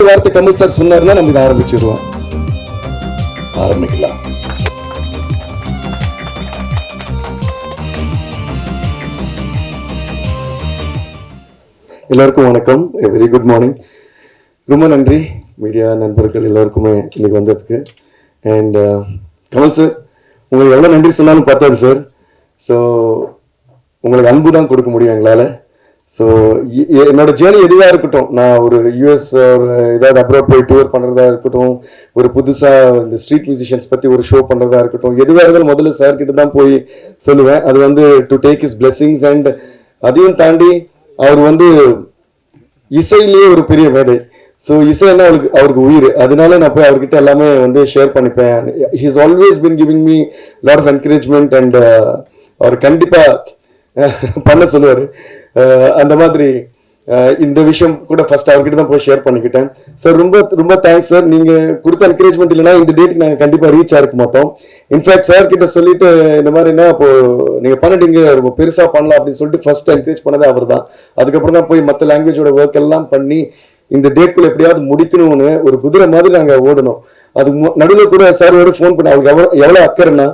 ஒரு வார்த்தை கமல் சார் சொன்னாருன்னா நம்ம இதை ஆரம்பிச்சிருவோம். ஆரம்பிக்கலாம். எல்லாருக்கும் வணக்கம். வெரி குட் மார்னிங் ரொம்ப நன்றி. மீடியா நண்பர்கள் எல்லாருக்குமே இன்னைக்கு வந்ததுக்கு. அண்ட் uh, கமல் சார் உங்களுக்கு எவ்வளோ நன்றி சொன்னாலும் பத்தாது சார் ஸோ உங்களுக்கு அன்பு தான் கொடுக்க முடியும் எங்களால். ஸோ என்னோட ஜேர்னி எதுவாக இருக்கட்டும். நான் ஒரு யூஎஸ் ஒரு ஏதாவது அப்ரோட் போய் டூர் பண்ணுறதா இருக்கட்டும் ஒரு புதுசாக இந்த ஸ்ட்ரீட் மியூசிஷியன்ஸ் பற்றி ஒரு ஷோ பண்ணுறதா இருக்கட்டும் எதுவாக இருந்தாலும் முதல்ல சார்கிட்ட தான் போய் சொல்லுவேன். அது வந்து to take his blessings and அதையும் தாண்டி அவர் வந்து இசையிலேயே ஒரு பெரிய மேதை ஸோ இசைன்னா அவருக்கு அவருக்கு உயிர். அதனால நான் போய் அவர்கிட்ட எல்லாமே வந்து ஷேர் பண்ணிப்பேன். He's always been giving me lot of encouragement and அவர் கண்டிப்பாக பண்ண சொல்லுவாரு. அந்த மாதிரி இந்த விஷயம் கூட ஃபர்ஸ்ட் அவர்கிட்ட தான் போய் ஷேர் பண்ணிக்கிட்டேன். சார் ரொம்ப ரொம்ப தேங்க்ஸ் சார் நீங்க கொடுத்த என்கரேஜ்மெண்ட் இல்லைன்னா இந்த டேட்டுக்கு நாங்கள் கண்டிப்பா ரீச் ஆயிருக்க மாட்டோம். இன்ஃபேக்ட் சார் கிட்ட சொல்லிட்டு இந்த மாதிரி என்ன இப்போ நீங்க பண்ணிட்டீங்க ரொம்ப பெருசா பண்ணலாம் அப்படின்னு சொல்லிட்டு ஃபர்ஸ்ட் என்கரேஜ் பண்ணதே அவர் தான் அதுக்கப்புறம் தான் போய் மற்ற லாங்குவேஜோட ஒர்க் எல்லாம் பண்ணி இந்த டேட்குள்ள எப்படியாவது முடிக்கணும்னு ஒரு குதிரை மாதிரி நாங்கள் ஓடணும். அது நடுவில் கூட சார் ஒரு ஃபோன் பண்ணி அவருக்கு எவ்வளோ எவ்வளோ அக்கறைன்னா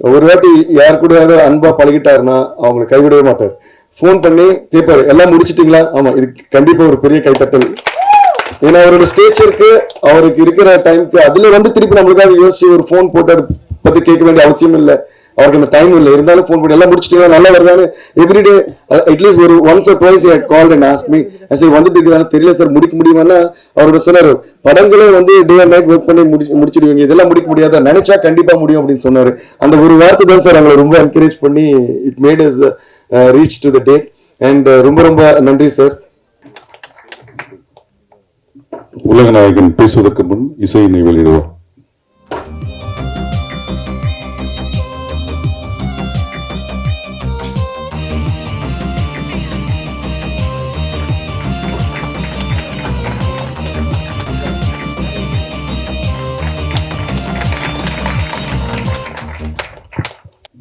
ஒரு வாட்டி யார் கூட ஏதாவது அன்பா பழகிட்டாருன்னா அவங்களை கைவிடவே மாட்டார். ஃபோன் பண்ணி கேட்பாரு எல்லாம் முடிச்சிட்டீங்களா? ஆமா இது கண்டிப்பா ஒரு பெரிய கைத்தட்டல் ஏன்னா அவரோட ஸ்டேச்சருக்கு அவருக்கு இருக்கிற டைம்க்கு அதுல வந்து திருப்பி நம்மளுக்காக யோசிச்சு ஒரு ஃபோன் போட்டு அதை பத்தி கேட்க வேண்டிய அவசியம் இல்லை. அவருக்கு அந்த டைம் இல்லை. இருந்தாலும் ஃபோன் பண்ணி எல்லாம் முடிச்சுட்டு நல்லா வருதான்னு? எவ்ரிடே அட்லீஸ்ட் uh, ஒரு once or twice call and ask me சரி வந்துட்டு இருக்குதானே தெரியல சார் முடிக்க முடியுமான்னா? அவரோட சொன்னார் படங்களே வந்து டே அண்ட் நைட் ஒர்க் பண்ணி முடி முடிச்சிடுவீங்க. இதெல்லாம் முடிக்க முடியாத? நினைச்சா கண்டிப்பா முடியும் அப்படின்னு சொன்னாரு. அந்த ஒரு வார்த்தை தான் சார் அவங்களை ரொம்ப என்கரேஜ் பண்ணி it made us reach to the day and ரொம்ப ரொம்ப நன்றி சார் உலக நாயகன் பேசுவதற்கு முன் இசையினை வெளியிடுவார்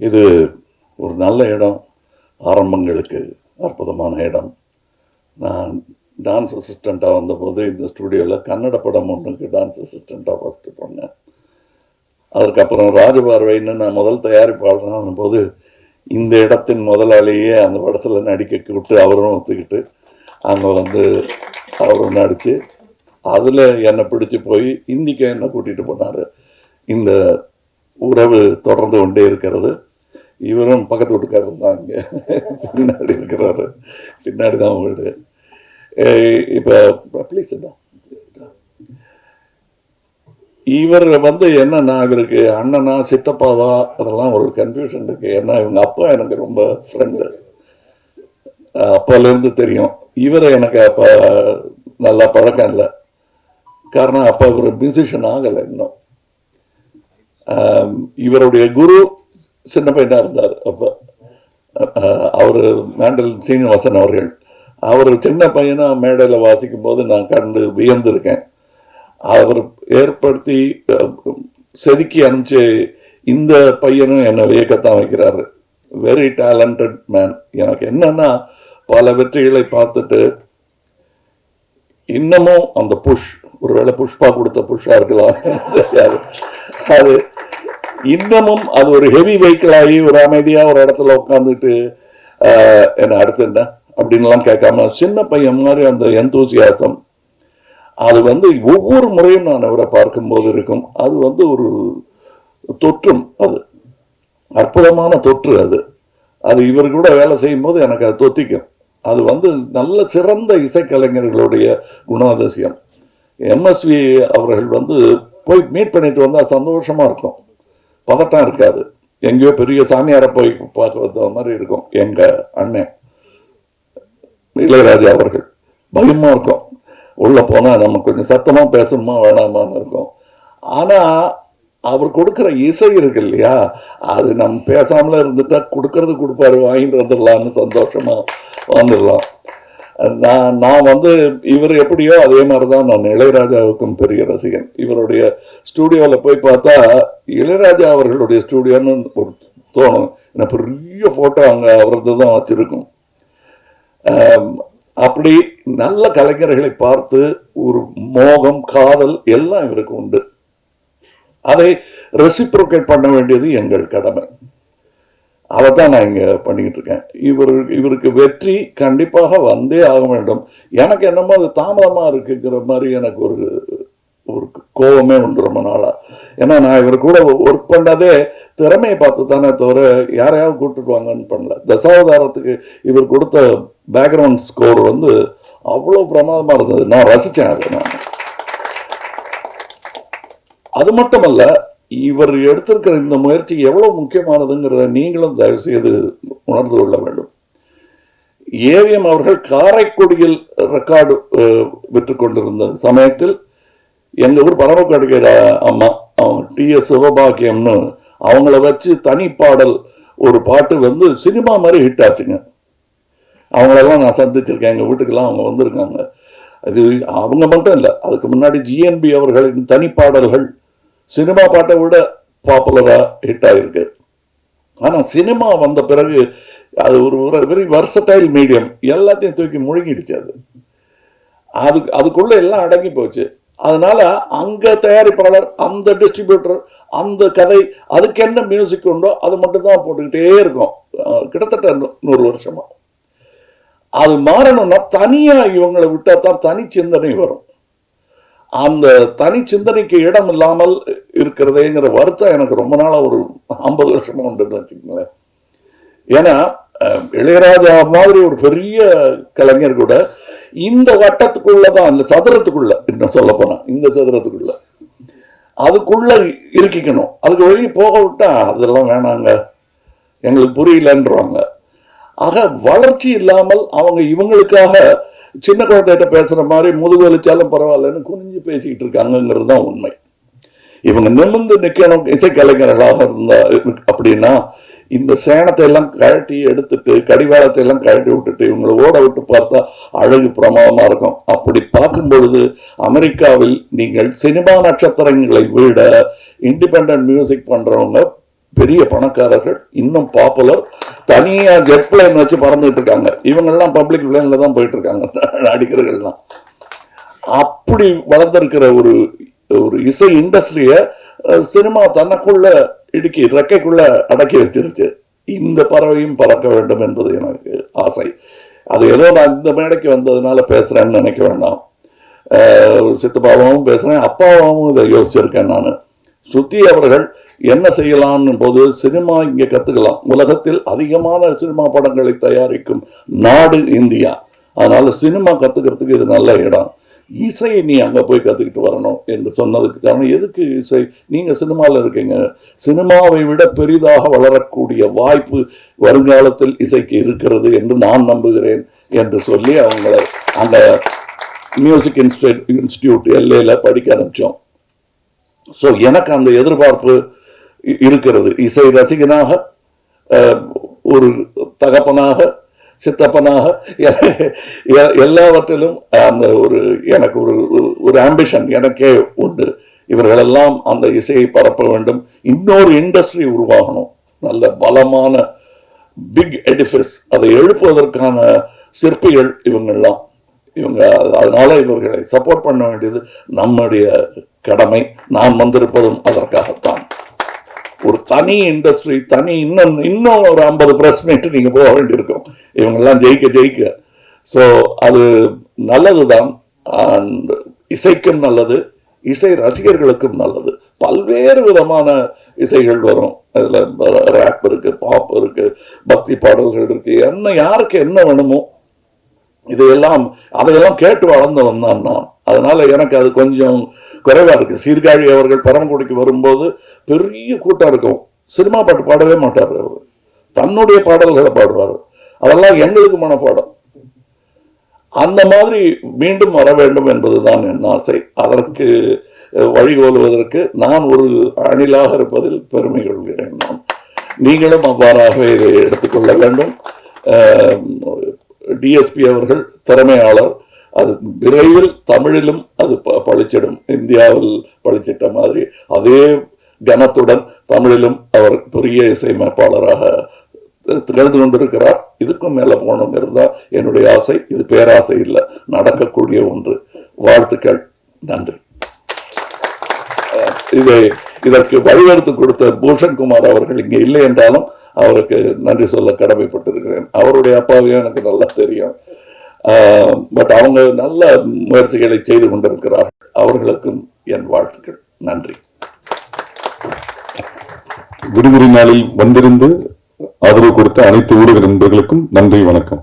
இது ஒரு நல்ல இடம் ஆரம்பங்களுக்கு அற்புதமான இடம். நான் டான்ஸ் அசிஸ்டண்ட்டாக வந்தபோது இந்த ஸ்டுடியோவில் கன்னட படம் ஒன்றுக்கு டான்ஸ் அசிஸ்டண்ட்டாக ஃபஸ்ட்டு பண்ணேன். அதுக்கப்புறம் ராஜபார்வைன்னு நான் முதல் தயாரிப்பாளரான போது இந்த இடத்தின் முதலாளியே அந்த படத்தில் நடிக்க விட்டு அவரும் ஒத்துக்கிட்டு அங்கே வந்து அவரும் நடித்து அதில் என்னை பிடிச்சு போய் இந்திக்கு என்னை கூட்டிகிட்டு போனார். இந்த உறவு தொடர்ந்து கொண்டே இருக்கிறது. இவரும் பக்கத்து வீட்டுக்காரர் தான் இங்கே. பின்னாடி இருக்கிறாரு. பின்னாடி தான் வீடு. இப்போ இப்ப ப்ளீஸ் இவர் வந்து என்னன்னா இவருக்கு அண்ணனா சித்தப்பாவா? அதெல்லாம் ஒரு கன்ஃபியூஷன் இருக்கு. ஏன்னா இவங்க அப்பா எனக்கு ரொம்ப ஃப்ரெண்டு அப்பாலேருந்து தெரியும். இவரை எனக்கு அப்போ நல்லா பழக்கம் இல்லை. காரணம் அப்பா இவர் மியூசிஷியன் ஆகலை இன்னும். இவருடைய குரு சின்ன பையனா இருந்தார். அப்போ அவர் மேண்டல் சீனிவாசன் அவர்கள். அவர் சின்ன பையனா மேடையில் வாசிக்கும் போது நான் கண்டு வியந்திருக்கேன். அவர் ஏற்படுத்தி செதுக்கி அனுப்பிச்சு இந்த பையனும் என்னை வியக்கத்தான் வைக்கிறாரு. வெரி டேலண்டட் மேன் எனக்கு என்னன்னா பல வெற்றிகளை பார்த்துட்டு இன்னமும் அந்த புஷ் ஒருவேளை புஷ்பா கொடுத்த புஷ்ஷா இருக்கலாம். அது இன்னமும் அது ஒரு ஹெவி வெஹிக்கிள் ஆகி ஒரு அமைதியாக ஒரு இடத்துல உட்காந்துட்டு என்ன அடுத்து என்ன அப்படின்லாம் கேட்காம சின்ன பையன் மாதிரி அந்த எந்தூசியாசம் அது வந்து ஒவ்வொரு முறையும் நான் அவரை பார்க்கும்போது இருக்கும். அது வந்து ஒரு தொற்றும் அது. அற்புதமான தொற்று அது. அது இவர் கூட வேலை செய்யும் போது எனக்கு அது தொத்திக்கும். அது வந்து நல்ல சிறந்த இசைக்கலைஞர்களுடைய குணாதிசயம். எம்எஸ்வி அவர்கள் வந்து போய் மீட் பண்ணிட்டு வந்தால் சந்தோஷமாக இருக்கும். பதட்டம் இருக்காது. எங்கேயோ பெரிய சாமியாரை போய் பார்க்க வந்த மாதிரி இருக்கும். எங்க அண்ணன் இளையராஜா அவர்கள். பயமா இருக்கும். உள்ள போனா நம்ம கொஞ்சம் சத்தமா பேசணுமா வேணாமான்னு இருக்கும். ஆனா அவர் கொடுக்குற இசை இருக்கு இல்லையா? அது நம்ம பேசாமல இருந்துட்டா கொடுக்கறது கொடுப்பாரு வாங்கிட்டு வந்துடலாம்னு சந்தோஷமா வந்துடலாம். நான் நான் வந்து இவர் எப்படியோ அதே மாதிரி தான் நான் இளையராஜாவுக்கும் பெரிய ரசிகன். இவருடைய ஸ்டூடியோவில் போய் பார்த்தா இளையராஜா அவர்களுடைய ஸ்டூடியோன்னு ஒரு தோணும். ஏன்னா பெரிய ஃபோட்டோ அங்கே அவரது தான் வச்சுருக்கும். அப்படி நல்ல கலைஞர்களை பார்த்து ஒரு மோகம் காதல் எல்லாம் இவருக்கு உண்டு. அதை ரெசிப்ரோகேட் பண்ண வேண்டியது எங்கள் கடமை. அதை தான் நான் இங்கே பண்ணிக்கிட்டு இருக்கேன். இவர் இவருக்கு வெற்றி கண்டிப்பாக வந்தே ஆக வேண்டும். எனக்கு என்னமோ அது தாமதமாக இருக்குங்கிற மாதிரி எனக்கு ஒரு ஒரு கோபமே உண்டு ரொம்ப நாளா. ஏன்னா நான் இவர் கூட ஒர்க் பண்ணதே திறமையை பார்த்து தானே தவிர யாரையாவது கூப்பிட்டுட்டு வாங்கன்னு பண்ணல. தசாவதாரத்துக்கு இவர் கொடுத்த பேக்ரவுண்ட் ஸ்கோர் வந்து அவ்வளோ பிரமாதமா இருந்தது. நான் ரசிச்சேன் அதை நான். அது மட்டுமல்ல இவர் எடுத்திருக்கிற இந்த முயற்சி எவ்வளவு முக்கியமானதுங்கிறத நீங்களும் தயவு செய்து உணர்ந்து கொள்ள வேண்டும். ஏவிஎம் அவர்கள் காரைக்குடியில் ரெக்கார்டு விற்று கொண்டிருந்த சமயத்தில் எங்கள் ஊர் பரமக்காடுகிற அம்மா அவங்க டி. எஸ். சிவபாக்கியம்னு அவங்கள வச்சு தனி பாடல் ஒரு பாட்டு வந்து சினிமா மாதிரி ஹிட் ஆச்சுங்க. அவங்களெல்லாம் நான் சந்திச்சிருக்கேன். எங்கள் வீட்டுக்கெல்லாம் அவங்க வந்திருக்காங்க. அது அவங்க மட்டும் இல்லை அதுக்கு முன்னாடி ஜிஎன்பி அவர்களின் தனிப்பாடல்கள் சினிமா பாட்டை விட பாப்புலராக ஹிட் ஆகிருக்கு ஆனால் சினிமா வந்த பிறகு அது ஒரு வெரி வர்சடைல் மீடியம் எல்லாத்தையும் தூக்கி முழுங்கிடுச்சு அது. அதுக்கு அதுக்குள்ளே எல்லாம் அடங்கி போச்சு. அதனால அங்க தயாரிப்பாளர் அந்த டிஸ்ட்ரிபியூட்டர் அந்த கதை அதுக்கு என்ன மியூசிக் உண்டோ அது மட்டும் தான் போட்டுக்கிட்டே இருக்கும். கிட்டத்தட்ட நூ- நூறு வருஷமா. அது மாறணும்னா தனியா இவங்களை விட்டா தான் தனி சிந்தனை வரும். அந்த தனி சிந்தனைக்கு இடம் இல்லாமல் இருக்கிறதேங்கிற வருத்தம் எனக்கு ரொம்ப நாளாக ஒரு ஐம்பது வருஷமா உண்டுன்னு வச்சுக்கோங்களேன். ஏன்னா இளையராஜா மாதிரி ஒரு பெரிய கலைஞர் கூட இந்த வட்டத்துக்குள்ளதான் இந்த சதுரத்துக்குள்ள இன்னும் சொல்ல போனா இந்த சதுரத்துக்குள்ள அதுக்குள்ள இருக்கிக்கணும் அதுக்கு வெளியே போக விட்டா அதெல்லாம் வேணாங்க. எங்களுக்கு புரியலன்றாங்க. ஆக வளர்ச்சி இல்லாமல் அவங்க இவங்களுக்காக சின்ன குழந்தைகிட்ட பேசுற மாதிரி முதுகு வலிச்சாலும் பரவாயில்லன்னு குனிஞ்சு பேசிக்கிட்டு இருக்காங்கங்கிறது தான் உண்மை. இவங்க நிமிர்ந்து நிக்கணும் இசைக்கலைஞர்களாக இருந்தா அப்படின்னா இந்த சேனத்தை எல்லாம் கழட்டி எடுத்துட்டு கடிவாளத்தை எல்லாம் கழட்டி விட்டுட்டு இவங்களை ஓட விட்டு பார்த்தா அழகு பிரமாதமா இருக்கும். அப்படி பார்க்கும் பொழுது அமெரிக்காவில் நீங்கள் சினிமா நட்சத்திரங்களை விட இண்டிபெண்ட் மியூசிக் பண்றவங்க பெரிய பணக்காரர்கள் இன்னும் பாப்புலர் தனியா ஜெட் பிளேன் வச்சு பறந்துட்டு இருக்காங்க. இவங்கெல்லாம் பப்ளிக் பிளேன்ல தான் போயிட்டு இருக்காங்க. நடிகர்கள்லாம். அப்படி வளர்ந்திருக்கிற ஒரு ஒரு இசை இண்டஸ்ட்ரியை சினிமா தனக்குள்ள இடுக்கி ரெக்கைக்குள்ள அடக்கி வச்சிருச்சு. இந்த பறவையும் பறக்க வேண்டும் என்பது எனக்கு ஆசை. அது ஏதோ நான் இந்த மேடைக்கு வந்ததுனால பேசுறேன்னு நினைக்க வேண்டாம். அஹ் சித்தப்பாவும் பேசுறேன் அப்பாவும் இதை யோசிச்சிருக்கேன் நான். சுத்தி அவர்கள் என்ன செய்யலாம்னு போது சினிமா இங்கே கத்துக்கலாம். உலகத்தில் அதிகமான சினிமா படங்களை தயாரிக்கும் நாடு இந்தியா. அதனால சினிமா கற்றுக்கிறதுக்கு இது நல்ல இடம். இசையை நீ அங்கே போய் கற்றுக்கிட்டு வரணும் என்று சொன்னதுக்கு காரணம். எதுக்கு இசை? நீங்கள் சினிமாவில் இருக்கீங்க. சினிமாவை விட பெரிதாக வளரக்கூடிய வாய்ப்பு வருங்காலத்தில் இசைக்கு இருக்கிறது என்று நான் நம்புகிறேன் என்று சொல்லி அவங்கள அந்த மியூசிக் இன்ஸ்டியூட் இன்ஸ்டியூட் எல்ஏல படிக்க ஆரம்பித்தோம் ஸோ எனக்கு அந்த எதிர்பார்ப்பு இ- இருக்கிறது. இசை ரசிகனாக ஒரு தகப்பனாக சித்தப்பனாக எல்லாவற்றிலும் அந்த ஒரு எனக்கு ஒரு ஒரு- ஒரு ஆம்பிஷன் எனக்கே உண்டு. இவர்களெல்லாம் அந்த இசையை பரப்ப வேண்டும். இன்னொரு இண்டஸ்ட்ரி உருவாகணும். நல்ல பலமான பிக் எடிஃபிஸ் அதை எழுப்புவதற்கான சிற்பிகள் இவங்கெல்லாம். இவங்க அதனால இவர்களை சப்போர்ட் பண்ண வேண்டியது நம்முடைய கடமை. நான் வந்திருப்பதும் அதற்காகத்தான். ஒரு தனி இண்டஸ்ட்ரி தனி இன்னும் இன்னும் ஒரு ஐம்பது பிரஸ் மீட் போக வேண்டியிருக்கும். இவங்கெல்லாம் ஜெயிக்க ஜெயிக்க. ஸோ அது நல்லதுதான். And இசைக்கும் நல்லது. இசை ரசிகர்களுக்கும் நல்லது. பல்வேறு விதமான இசைகள் வரும். அதில் ரேப் இருக்கு பாப் இருக்கு பக்தி பாடல்கள் இருக்கு. என்ன யாருக்கு என்ன வேணுமோ இதையெல்லாம் அதையெல்லாம் கேட்டு வளர்ந்தவன் தான் நான். அதனால எனக்கு அது கொஞ்சம் குறைவா இருக்கு. சீர்காழி அவர்கள் பரமக்குடிக்கு வரும்போது பெரிய கூட்டம் இருக்கும். சினிமா பாட்டு பாடவே மாட்டார் அவர். தன்னுடைய பாடல்களை பாடுவார். அதெல்லாம் எங்களுக்கு மனப்பாடம். அந்த மாதிரி மீண்டும் வர வேண்டும் என்பதுதான் என் ஆசை. அதற்கு வழிகோலுவதற்கு நான் ஒரு அணிலாக இருப்பதில் பெருமை கொள்கிறேன் நான். நீங்களும் அவ்வாறாகவே இதை எடுத்துக்கொள்ள வேண்டும். டிஎஸ்பி அவர்கள் திறமையாளர். அது விரைவில் தமிழிலும் அது ப- பழிச்சிடும். இந்தியாவில் பளிச்சிட்ட மாதிரி அதே கனத்துடன் தமிழிலும் அவர் பெரிய இசையமைப்பாளராக திகழ்ந்து கொண்டிருக்கிறார் இதுக்கும் மேல போகணுங்கிறது தான் என்னுடைய ஆசை. இது பேராசை இல்லை. நடக்கக்கூடிய ஒன்று. வாழ்த்துக்கள். நன்றி. இதை இதற்கு வழிவகுத்து கொடுத்த பூஷன் குமார் அவர்கள் இங்கே இல்லை என்றாலும் அவருக்கு நன்றி சொல்ல கடமைப்பட்டிருக்கிறேன். அவருடைய அப்பாவையும் எனக்கு நல்லா தெரியும். பட் அவங்க நல்ல முயற்சிகளை செய்து கொண்டிருக்கிறார்கள். அவர்களுக்கும் என் வாழ்த்துக்கள். நன்றி. விடுமுறை நாளில் வந்திருந்து ஆதரவு கொடுத்த அனைத்து ஊடக நண்பர்களுக்கும் நன்றி வணக்கம்.